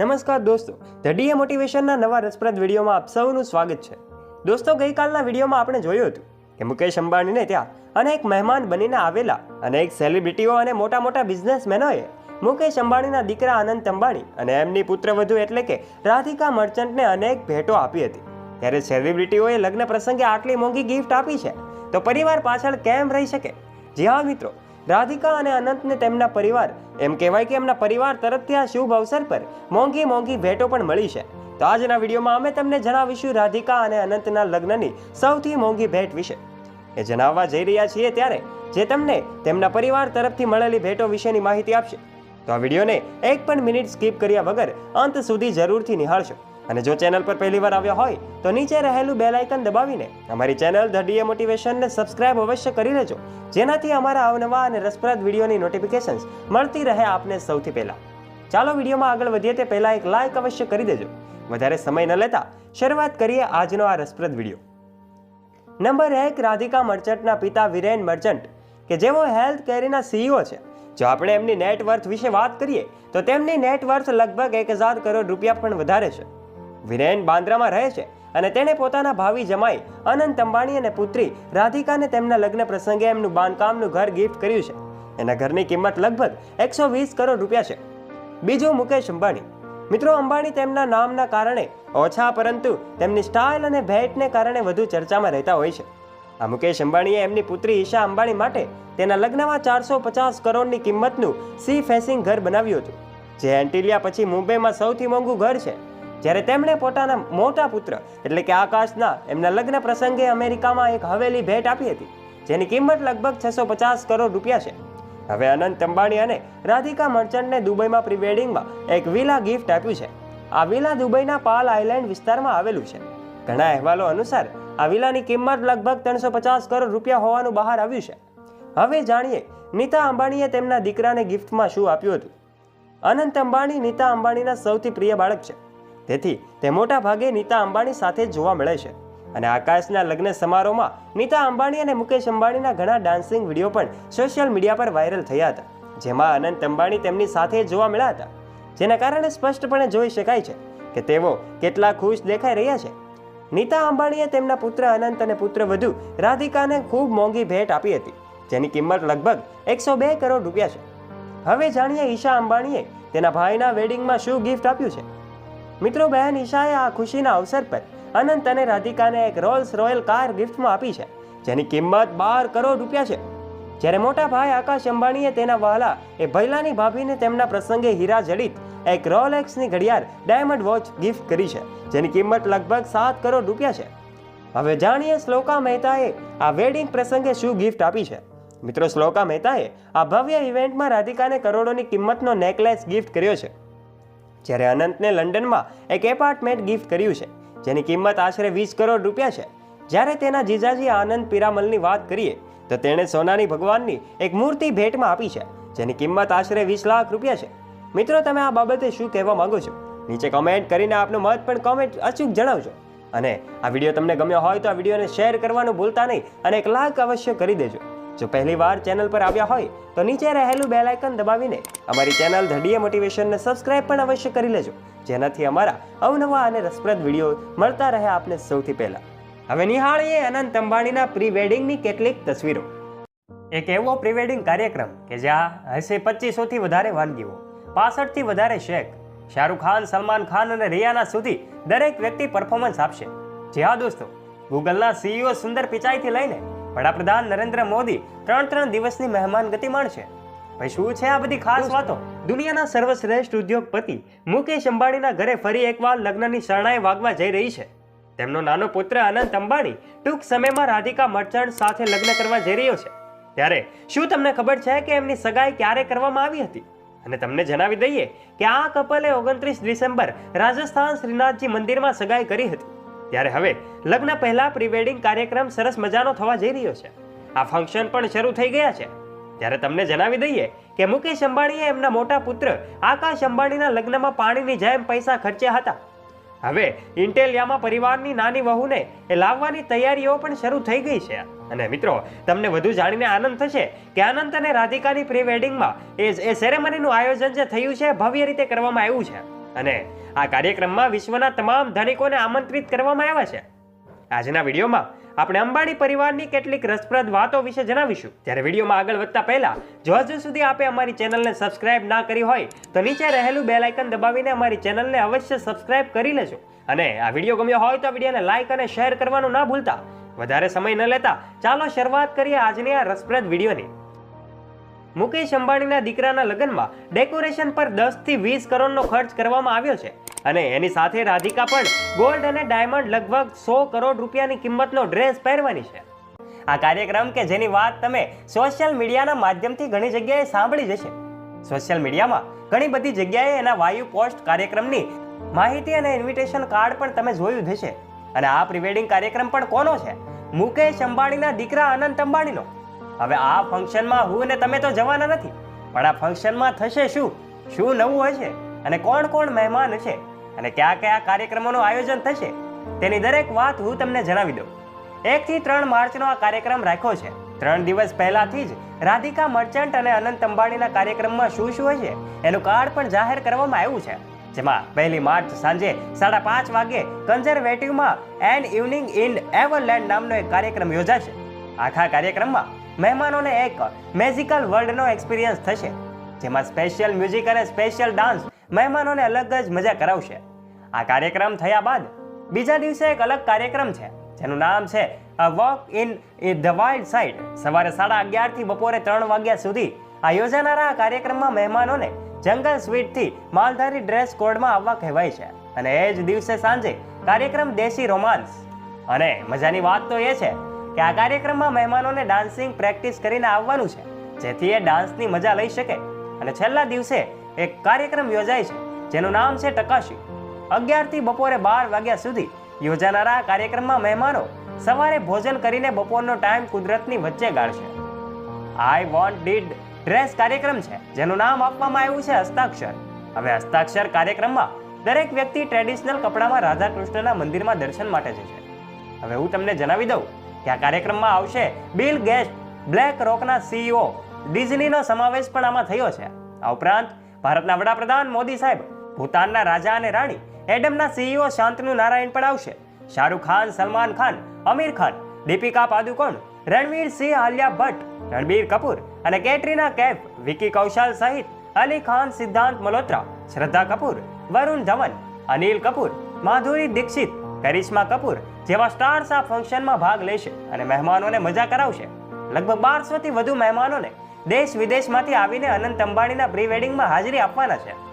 નમસ્કાર દોસ્તો the DA મોટિવેશનના નવા રસપ્રદ વિડીયોમાં આપ સૌનું સ્વાગત છે. દોસ્તો, ગઈકાલના વિડીયોમાં આપણે જોયું હતું કે મુકેશ અંબાણીને ત્યાં અનેક મહેમાન બનીને આવેલા અનેક સેલિબ્રિટીઓ અને મોટા મોટા બિઝનેસમેનોએ મુકેશ અંબાણીના દીકરા અનંત અંબાણી અને એમની પુત્રવધુ એટલે કે રાધિકા મર્ચન્ટને અનેક ભેટો આપી હતી. ત્યારે સેલિબ્રિટીઓએ લગ્ન પ્રસંગે આટલી મોંઘી ગિફ્ટ આપી છે. તો પરિવાર પાછળ કેમ રહી શકે? જી હા, મિત્રો રાધિકા અને અનંતને તેમના પરિવાર, એમ કહેવાય કે એમના પરિવાર તરફથી આ શુભ અવસર પર મોંઘી મોંઘી ભેટો પણ મળી છે. તો આજના વિડીયોમાં અમે તમને જણાવીશું રાધિકા અને અનંતના લગ્નની સૌથી મોંઘી ભેટ વિશે. એ જણાવવા જઈ રહ્યા છીએ ત્યારે, જે તમને તેમના પરિવાર તરફથી મળેલી ભેટો વિશેની માહિતી આપશે. તો આ વિડીયોને એક પણ મિનિટ સ્કીપ કર્યા વગર અંત સુધી જરૂરથી નિહાળશો. અને જો ચેનલ પર પહેલીવાર આવ્યા હોય, તો નીચે રહેલું બેલ આઇકન દબાવીને અમારી ચેનલ ધ ડીએ મોટિવેશનને સબસ્ક્રાઇબ અવશ્ય કરી લેજો. જેનાથી અમારા અવનવા અને રસપ્રદ વિડીયોની નોટિફિકેશન્સ મળતી રહે આપને સૌથી પહેલા. ચાલો વિડીયોમાં આગળ વધીએ તે પહેલાં એક લાઇક અવશ્ય કરી દેજો. વધારે સમય ન લેતા શરૂઆત કરીએ આજનો આ રસપ્રદ વીડિયો. નંબર એક, રાધિકા મર્ચન્ટના પિતા વિરેન મર્ચન્ટ, કે જેઓ હેલ્થ કેરીના સીઈઓ છે. જો આપણે એમની નેટવર્થ વિશે વાત કરીએ, તો તેમની નેટવર્થ લગભગ એક હજાર કરોડ રૂપિયા પણ વધારે છે. વિરેન બાંદ્રામાં રહે છે અને તેણે પોતાના ભાવિ જમાઈ અનંત અંબાણી અને પુત્રી રાધિકાને તેમના લગ્ન પ્રસંગે એમનું બાંધકામનું ઘર ગિફ્ટ કર્યું છે. એના ઘરની કિંમત લગભગ એકસો વીસ કરોડ રૂપિયા છે. બીજું મુકેશ અંબાણી. મિત્રો, અંબાણી તેમના નામના કારણે ઓછા પરંતુ તેમની સ્ટાઇલ અને ભેટને કારણે વધુ ચર્ચામાં રહેતા હોય છે. આ મુકેશ અંબાણીએ એમની પુત્રી ઈશા અંબાણી માટે તેના લગ્નમાં ચારસો પચાસ કરોડની કિંમતનું સી ફેસિંગ ઘર બનાવ્યું હતું. જે એન્ટિલિયા પછી મુંબઈમાં સૌથી મોંઘું ઘર છે. જ્યારે તેમણે પોતાના મોટા પુત્ર, એટલે કે આકાશના, એમના લગ્ન પ્રસંગે અમેરિકામાં એક હવેલી ભેટ આપી હતી, જેની કિંમત લગભગ છસો પચાસ કરોડ રૂપિયા છે. હવે અનંત અંબાણી અને રાધિકા મર્ચન્ટને દુબઈમાં પ્રી વેડિંગમાં એક વિલા ગિફ્ટ આપ્યું છે. આ વિલા દુબઈના પાલ આઇલેન્ડ વિસ્તારમાં આવેલું છે. ઘણા અહેવાલો અનુસાર, આ વિલાની કિંમત લગભગ ત્રણસો પચાસ કરોડ રૂપિયા હોવાનું બહાર આવ્યું છે. હવે જાણીએ, નીતા અંબાણીએ તેમના દીકરાને ગિફ્ટમાં શું આપ્યું હતું. અનંત અંબાણી નીતા અંબાણીના સૌથી પ્રિય બાળક છે. તેથી તે મોટા ભાગે નીતા અંબાણી સાથે જોવા મળે છે. અને આકાશના લગ્ન સમારોહમાં નીતા અંબાણી અને મુકેશ અંબાણીના ઘણા ડાન્સિંગ વીડિયો પણ સોશિયલ મીડિયા પર વાયરલ થયા હતા. જેમાં અનંત અંબાણી તેમની સાથે જોવા મળ્યા હતા. જેના કારણે સ્પષ્ટપણે જોઈ શકાય છે કે તેઓ કેટલા ખુશ દેખાઈ રહ્યા છે. નીતા અંબાણીએ તેમના પુત્ર અનંત અને પુત્ર વધુ રાધિકાને ખૂબ મોંઘી ભેટ આપી હતી, જેની કિંમત લગભગ એકસો બે કરોડ રૂપિયા છે. હવે જાણીએ ઈશા અંબાણીએ તેના ભાઈના વેડિંગમાં શું ગિફ્ટ આપ્યું છે. મિત્રો, બહેન ઈશાએ આ ખુશીના અવસર પર અનંત અને રાધિકાને એક રોલ્સ રોયલ કાર ગિફ્ટમાં આપી છે, જેની કિંમત બાર કરોડ રૂપિયા છે. જ્યારે મોટા ભાઈ આકાશ અંબાણીએ તેના વહાલા એ ભૈલાની ભાભીને તેમના પ્રસંગે હીરા જડિત એક રોલેક્સની ઘડિયાળ ડાયમંડ વોચ ગિફ્ટ કરી છે, જેની કિંમત લગભગ સાત કરોડ રૂપિયા છે. હવે જાણીએ શ્લોકા મહેતાએ આ વેડિંગ પ્રસંગે શું ગિફ્ટ આપી છે. મિત્રો, શ્લોકા મહેતાએ આ ભવ્ય ઇવેન્ટમાં રાધિકાને કરોડોની કિંમતનો નેકલેસ ગિફ્ટ કર્યો છે. જ્યારે અનંતને લંડનમાં એક એપાર્ટમેન્ટ ગિફ્ટ કર્યું છે, જેની કિંમત આશરે વીસ કરોડ રૂપિયા છે. જ્યારે તેના જીજાજી આનંદ પિરામલની વાત કરીએ, તો તેણે સોનાની ભગવાનની એક મૂર્તિ ભેટમાં આપી છે, જેની કિંમત આશરે વીસ લાખ રૂપિયા છે. મિત્રો, તમે આ બાબતે શું કહેવા માંગો છો? નીચે કમેન્ટ કરીને આપનું મત પણ કોમેન્ટ અચૂક જણાવજો. અને આ વીડિયો તમને ગમ્યો હોય તો આ વિડીયોને શેર કરવાનું ભૂલતા નહીં અને એક લાઈક અવશ્ય કરી દેજો. જો પહેલી વાર ચેનલ પર આવ્યા હોય તો નીચે રહેલું બેલ આઇકન દબાવીને અમારી ચેનલ ધડીએ મોટિવેશનને સબસ્ક્રાઇબ પણ અવશ્ય કરી લેજો. જેનાથી અમારા અવનવા અને રસપ્રદ વીડિયો મળતા રહે આપને સૌથી પહેલાં. હવે નિહાળીએ અનંત અંબાણીના પ્રી વેડિંગની કેટલીક તસવીરો. એક એવો પ્રી વેડિંગ કાર્યક્રમ કે જ્યાં હશે પચીસોથી વધારે વાનગીઓ પાસઠથી વધારે શેખ શાહરૂખ ખાન, સલમાન ખાન અને રિયાના સુધી દરેક વ્યક્તિ પરફોર્મન્સ આપશે. જી હા દોસ્તો ગૂગલના સીઈઓ સુંદર પિચાઈથી લઈને વડાપ્રધાન નરેન્દ્ર મોદી ત્રણ ત્રણ દિવસની મહેમાન ગતિ માણશે. ભાઈ શું છે આ બધી ખાસ વાતો? દુનિયાના સર્વશ્રેષ્ઠ ઉદ્યોગપતિ મુકેશ અંબાણીના ઘરે ફરી એકવાર લગ્નની શરણાઈ વાગવા જઈ રહી છે. તેમનો નાનો પુત્ર અનંત અંબાણી ટૂંક સમયમાં રાધિકા મર્ચન્ટ સાથે લગ્ન કરવા જઈ રહ્યો છે. ત્યારે શું તમને ખબર છે કે એમની સગાઈ ક્યારે કરવામાં આવી હતી? અને તમને જણાવી દઈએ કે આ કપલે ઓગણત્રીસ ડિસેમ્બર રાજસ્થાન શ્રીનાથજી મંદિરમાં સગાઈ કરી હતી. ત્યારે હવે લગ્ન પહેલા પ્રીવેડિંગ કાર્યક્રમ સરસ મજાનો થવા જઈ રહ્યો છે. આ ફંક્શન પણ શરૂ થઈ ગયા છે. ત્યારે તમને જણાવી દઈએ કે મુકેશ અંબાણીએ એમના મોટા પુત્ર આકાશ અંબાણીના લગ્નમાં પાણીની જેમ પૈસા ખર્ચ્યા હતા. હવે ઇન્ટેલિયામાં પરિવારની નાની વહુને એ લાવવાની તૈયારીઓ પણ શરૂ થઈ ગઈ છે. અને મિત્રો, તમને વધુ જાણીને આનંદ થશે કે આનંદ અને રાધિકાની પ્રી વેડિંગમાં એ સેરેમનીનું આયોજન જે થયું છે ભવ્ય રીતે કરવામાં આવ્યું છે. અને આ કાર્યક્રમમાં વિશ્વના તમામ ધનિકોને આમંત્રિત કરવામાં આવ્યા છે. આજના વિડીયોમાં આપણે અંબાણી પરિવારની કેટલીક રસપ્રદ વાતો વિશે જણાવીશું. ત્યારે વિડીયોમાં આગળ વધતા પહેલા, જો હજુ સુધી આપે અમારી ચેનલને સબસ્ક્રાઇબ ના કરી હોય, તો નીચે રહેલું બેલ આઇકન દબાવીને અમારી ચેનલને અવશ્ય સબસ્ક્રાઇબ કરી લેજો. અને આ વીડિયો ગમ્યો હોય તો વિડીયોને લાઇક અને શેર કરવાનું ના ભૂલતા. વધારે સમય ન લેતા, ચાલો શરૂઆત કરીએ આજની આ રસપ્રદ વિડીયોની. મુકેશ અંબાણીના દીકરાના લગ્નમાં ડેકોરેશન પર દસથી વીસ કરોડનો ખર્ચ કરવામાં આવ્યો છે. અને એની સાથે રાધિકા પણ ગોલ્ડ અને ડાયમંડ લગભગ સો કરોડ રૂપિયાની કિંમતનો ડ્રેસ પહેરવાની છે. આ કાર્યક્રમ કે જેની વાત તમે સોશિયલ મીડિયાના માધ્યમથી ઘણી જગ્યાએ સાંભળી જશે સોશિયલ મીડિયામાં ઘણી બધી જગ્યાએ એના વાયુ પોસ્ટ કાર્યક્રમની માહિતી અને ઇન્વિટેશન કાર્ડ પણ તમે જોયું થશે અને આ પ્રિવેડિંગ કાર્યક્રમ પણ કોનો છે? મુકેશ અંબાણીના દીકરા અનંત અંબાણીનો. હવે આ ફંક્શનમાં હું ને તમે તો જવાના નથી. પણ આ ફંક્શનમાં થશે શું? શું નવું હશે? અને કોણ કોણ મહેમાન છે? અને કયા કયા કાર્યક્રમોનું આયોજન થશે? તેની દરેક વાત હું તમને જણાવી દઉં. એક થી ત્રણ માર્ચનો આ કાર્યક્રમ રાખ્યો છે. ત્રણ દિવસ પહેલાથી જ રાધિકા મર્ચન્ટ અને અનંત અંબાણીના કાર્યક્રમમાં શું શું હશે, એનું કાર્ડ પણ જાહેર કરવામાં આવ્યું છે. જેમાં પહેલી માર્ચ સાંજે સાડા પાંચ વાગે કન્ઝર્વેટિવમાં એન ઇવનિંગ ઇન એવરલેન્ડ નામનો એક કાર્યક્રમ યોજાશે. આખા કાર્યક્રમમાં મહેમાનોને એક મેજિકલ વર્લ્ડનો એક્સપિરિયન્સ થશે, જેમાં સ્પેશિયલ મ્યુઝિક અને સ્પેશિયલ ડાન્સ મહેમાનોને અલગ જ મજા કરાવશે. આ કાર્યક્રમ થયા બાદ બીજા દિવસે એક અલગ કાર્યક્રમ છે, જેનું નામ છે walk in the wild side સવારે સાડા અગિયારથી બપોરે ત્રણ વાગ્યા સુધી આ યોજાનારા આ કાર્યક્રમમાં મહેમાનોને જંગલ સ્વીટથી માલધારી ડ્રેસ કોડમાં આવવા કહેવાય છે. અને એ જ દિવસે સાંજે કાર્યક્રમ દેશી રોમાન્સ અને મજાની વાત તો એ છે કે આ કાર્યક્રમમાં મહેમાનોને ડાન્સિંગ પ્રેક્ટિસ કરીને આવવાનું છે, જેથી એ ડાન્સની મજા લઈ શકે. અને છેલ્લા દિવસે એક કાર્યક્રમ યોજાય છે, જેનું નામ છે ટકાશી. અગિયારથી બપોરે બાર વાગ્યા સુધી યોજાનારા કાર્યક્રમમાં મહેમાનો સવારે ભોજન કરીને બપોરનો ટાઈમ કુદરતની વચ્ચે ગાળશે. આઈ વોન્ટ ડીડ ડ્રેસ કાર્યક્રમ છે, જેનું નામ આપવામાં આવ્યું છે હસ્તાક્ષર. હવે હસ્તાક્ષર કાર્યક્રમમાં દરેક વ્યક્તિ ટ્રેડિશનલ કપડામાં રાધા કૃષ્ણના મંદિરમાં દર્શન માટે જશે. હવે હું તમને જણાવી દઉં કે કાર્યક્રમમાં આવશે બિલ ગેસ્ટ બ્લેક રોકના સીઈઓ. ડિઝનીનો સમાવેશ પણ આમાં થયો છે. આ ઉપરાંત ભારતના વડાપ્રધાન મોદી સાહેબ, ભૂતાનના રાજા અને રાણી, એડમના સીઈઓ શાંતનુ નારાયણ પણ આવશે. શાહરૂખ ખાન, સલમાન ખાન, અમીર ખાન, દીપિકા પાદુકોણ, રણવીર સિંહ આલિયા ભટ્ટ, રણબીર કપૂર અને કેટરીના કૈફ વિકી કૌશલ સહિત અલી ખાન, સિદ્ધાંત મલોત્રા શ્રદ્ધા કપૂર, વરુણ ધવન, અનિલ કપૂર, માધુરી દીક્ષિત કરિશ્મા કપૂર જેવા સ્ટાર્સ આ ફંક્શનમાં ભાગ લેશે અને મહેમાનોને મજા કરાવશે. લગભગ બારસો થી વધુ મહેમાનોને દેશ વિદેશમાંથી આવીને અનંત અંબાણીના પ્રી વેડિંગમાં હાજરી આપવાના છે.